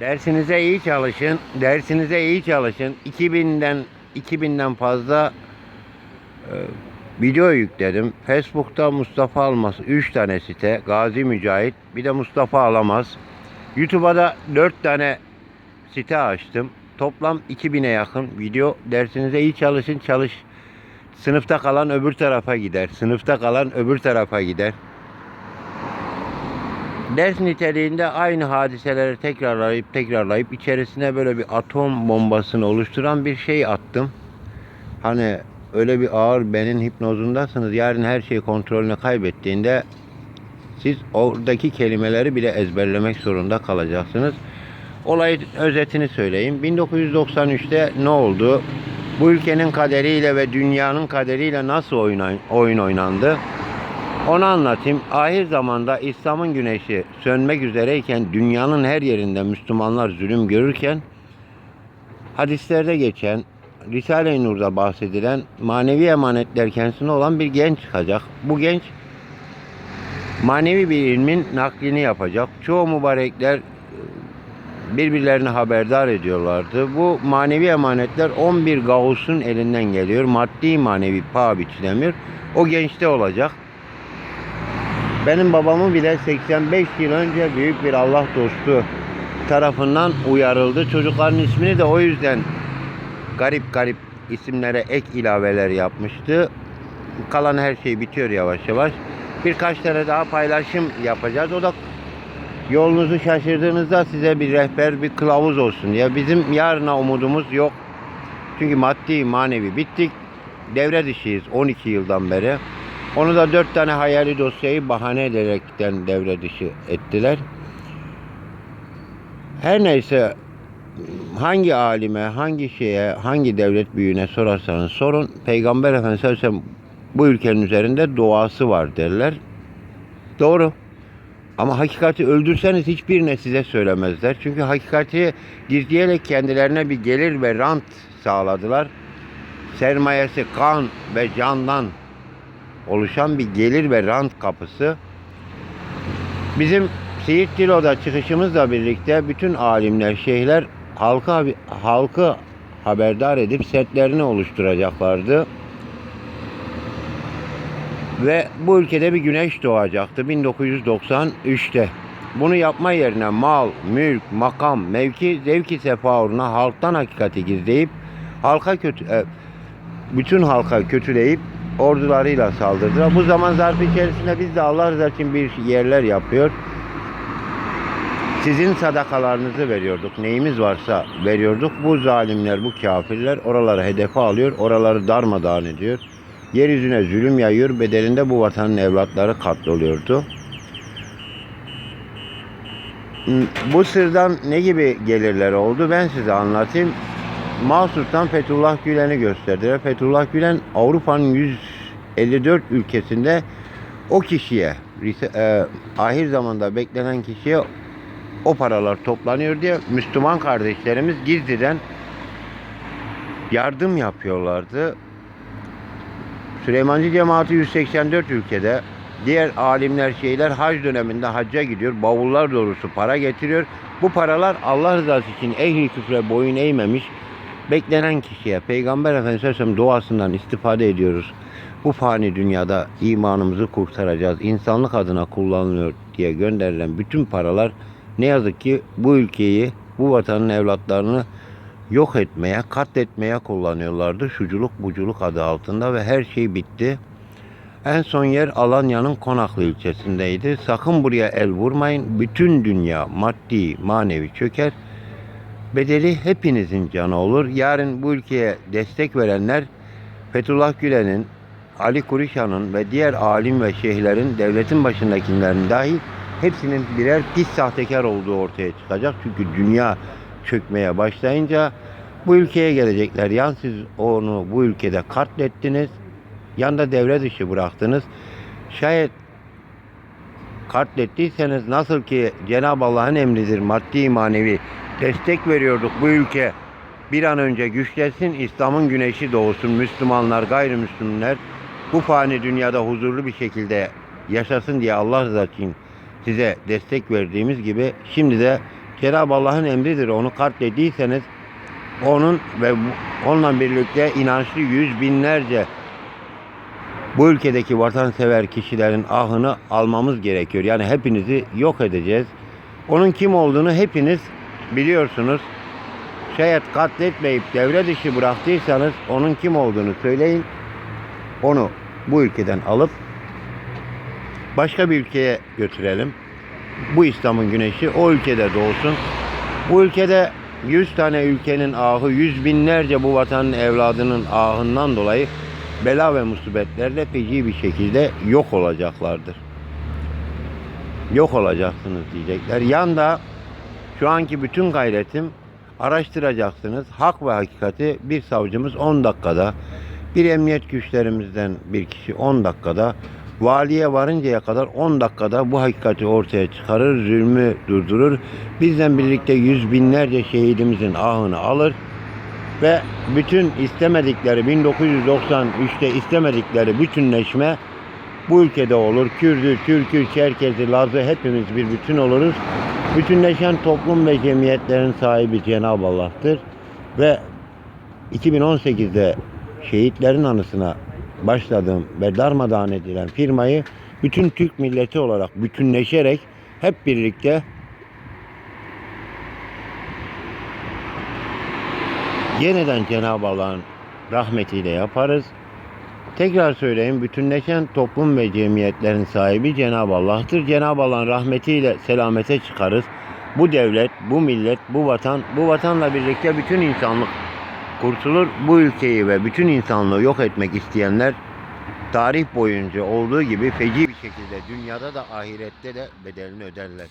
Dersinize iyi çalışın. Dersinize iyi çalışın. 2000'den 2000'den fazla e, video yükledim. Facebook'ta Mustafa Almaz 3 tane site, Gazi Mücahit, bir de Mustafa Alamaz. YouTube'a da 4 tane site açtım. Toplam 2000'e yakın video. Dersinize iyi çalışın, çalış. Sınıfta kalan öbür tarafa gider. Sınıfta kalan öbür tarafa gider. Ders niteliğinde aynı hadiseleri tekrarlayıp tekrarlayıp içerisine böyle bir atom bombasını oluşturan bir şey attım. Hani öyle bir ağır benin hipnozundasınız. Yarın her şeyi kontrolünü kaybettiğinde siz oradaki kelimeleri bile ezberlemek zorunda kalacaksınız. Olayın özetini söyleyeyim. 1993'te ne oldu? Bu ülkenin kaderiyle ve dünyanın kaderiyle nasıl oyun, oyun oynandı? Onu anlatayım. Ahir zamanda İslam'ın güneşi sönmek üzereyken dünyanın her yerinde Müslümanlar zulüm görürken hadislerde geçen Risale-i Nur'da bahsedilen manevi emanetler kendisine olan bir genç çıkacak. Bu genç manevi bir ilmin naklini yapacak. Çoğu mübarekler e, birbirlerini haberdar ediyorlardı. Bu manevi emanetler 11 Gavus'un elinden geliyor. Maddi manevi paha biçilemiyor. O gençte olacak. Benim babamı bile 85 yıl önce büyük bir Allah dostu tarafından uyarıldı. Çocukların ismini de o yüzden garip garip isimlere ek ilaveler yapmıştı. Kalan her şey bitiyor yavaş yavaş. Birkaç tane daha paylaşım yapacağız. O da yolunuzu şaşırdığınızda size bir rehber, bir kılavuz olsun diye. Bizim yarına umudumuz yok. Çünkü maddi, manevi bittik. Devre dişiyiz 12 yıldan beri. Onu da dört tane hayali dosyayı bahane ederekten devre dışı ettiler. Her neyse hangi alime, hangi şeye, hangi devlet büyüğüne sorarsanız sorun. Peygamber Efendimiz bu ülkenin üzerinde doğası var derler. Doğru. Ama hakikati öldürseniz hiçbirine size söylemezler. Çünkü hakikati gizleyerek kendilerine bir gelir ve rant sağladılar. Sermayesi kan ve candan oluşan bir gelir ve rant kapısı. Bizim Siirt Dilo'da çıkışımızla birlikte bütün alimler, şeyhler halka halkı haberdar edip setlerini oluşturacaklardı. Ve bu ülkede bir güneş doğacaktı 1993'te. Bunu yapma yerine mal, mülk, makam, mevki, zevki sefa uğruna halktan hakikati gizleyip halka kötü e, bütün halka kötüleyip ordularıyla saldırdılar. Bu zaman zarfı içerisinde biz de Allah rızası için bir yerler yapıyor. Sizin sadakalarınızı veriyorduk. Neyimiz varsa veriyorduk. Bu zalimler, bu kafirler oraları hedefe alıyor. Oraları darmadağın ediyor. Yeryüzüne zulüm yayıyor. Bedelinde bu vatanın evlatları katloluyordu. Bu sırdan ne gibi gelirler oldu ben size anlatayım. Mahsus'tan Fethullah Gülen'i gösterdiler. Fethullah Gülen Avrupa'nın 154 ülkesinde o kişiye e, ahir zamanda beklenen kişiye o paralar toplanıyor diye Müslüman kardeşlerimiz gizliden yardım yapıyorlardı. Süleymancı cemaati 184 ülkede diğer alimler şeyler hac döneminde hacca gidiyor. Bavullar dolusu para getiriyor. Bu paralar Allah rızası için ehli küfre boyun eğmemiş beklenen kişiye Peygamber Efendimiz duasından istifade ediyoruz. Bu fani dünyada imanımızı kurtaracağız. İnsanlık adına kullanılıyor diye gönderilen bütün paralar ne yazık ki bu ülkeyi, bu vatanın evlatlarını yok etmeye, katletmeye kullanıyorlardı. Şuculuk buculuk adı altında ve her şey bitti. En son yer Alanya'nın Konaklı ilçesindeydi. Sakın buraya el vurmayın. Bütün dünya maddi, manevi çöker. Bedeli hepinizin canı olur. Yarın bu ülkeye destek verenler Fethullah Gülen'in, Ali Kurişan'ın ve diğer alim ve şeyhlerin, devletin başındakilerin dahil hepsinin birer pis sahtekar olduğu ortaya çıkacak. Çünkü dünya çökmeye başlayınca bu ülkeye gelecekler. Yan siz onu bu ülkede katlettiniz. Yanda devre dışı bıraktınız. Şayet katlettiyseniz nasıl ki Cenab-ı Allah'ın emridir maddi manevi destek veriyorduk bu ülke bir an önce güçlensin İslam'ın güneşi doğsun Müslümanlar gayrimüslimler bu fani dünyada huzurlu bir şekilde yaşasın diye Allah rızası için size destek verdiğimiz gibi şimdi de Cenab-ı Allah'ın emridir. Onu katlediyseniz onun ve onunla birlikte inançlı yüz binlerce bu ülkedeki vatansever kişilerin ahını almamız gerekiyor. Yani hepinizi yok edeceğiz. Onun kim olduğunu hepiniz biliyorsunuz. Şayet katletmeyip devre dışı bıraktıysanız onun kim olduğunu söyleyin. Onu bu ülkeden alıp başka bir ülkeye götürelim. Bu İslam'ın güneşi o ülkede doğsun. Bu ülkede 100 tane ülkenin ahı, yüz binlerce bu vatanın evladının ahından dolayı bela ve musibetlerle feci bir şekilde yok olacaklardır. Yok olacaksınız diyecekler. Yanda şu anki bütün gayretim araştıracaksınız. Hak ve hakikati bir savcımız 10 dakikada, bir emniyet güçlerimizden bir kişi 10 dakikada, valiye varıncaya kadar 10 dakikada bu hakikati ortaya çıkarır, zulmü durdurur. Bizden birlikte yüz binlerce şehidimizin ahını alır ve bütün istemedikleri 1993'te istemedikleri bütünleşme bu ülkede olur. Kürdü, Türk'ü, Çerkezi, Laz'ı hepimiz bir bütün oluruz. Bütünleşen toplum ve cemiyetlerin sahibi Cenab-ı Allah'tır. Ve 2018'de şehitlerin anısına başladığım ve darmadağın edilen firmayı bütün Türk milleti olarak bütünleşerek hep birlikte yeniden Cenab-ı Allah'ın rahmetiyle yaparız. Tekrar söyleyeyim, bütünleşen toplum ve cemiyetlerin sahibi Cenab-ı Allah'tır. Cenab-ı Allah'ın rahmetiyle selamete çıkarız. Bu devlet, bu millet, bu vatan, bu vatanla birlikte bütün insanlık kurtulur. Bu ülkeyi ve bütün insanlığı yok etmek isteyenler tarih boyunca olduğu gibi feci bir şekilde dünyada da ahirette de bedelini öderler.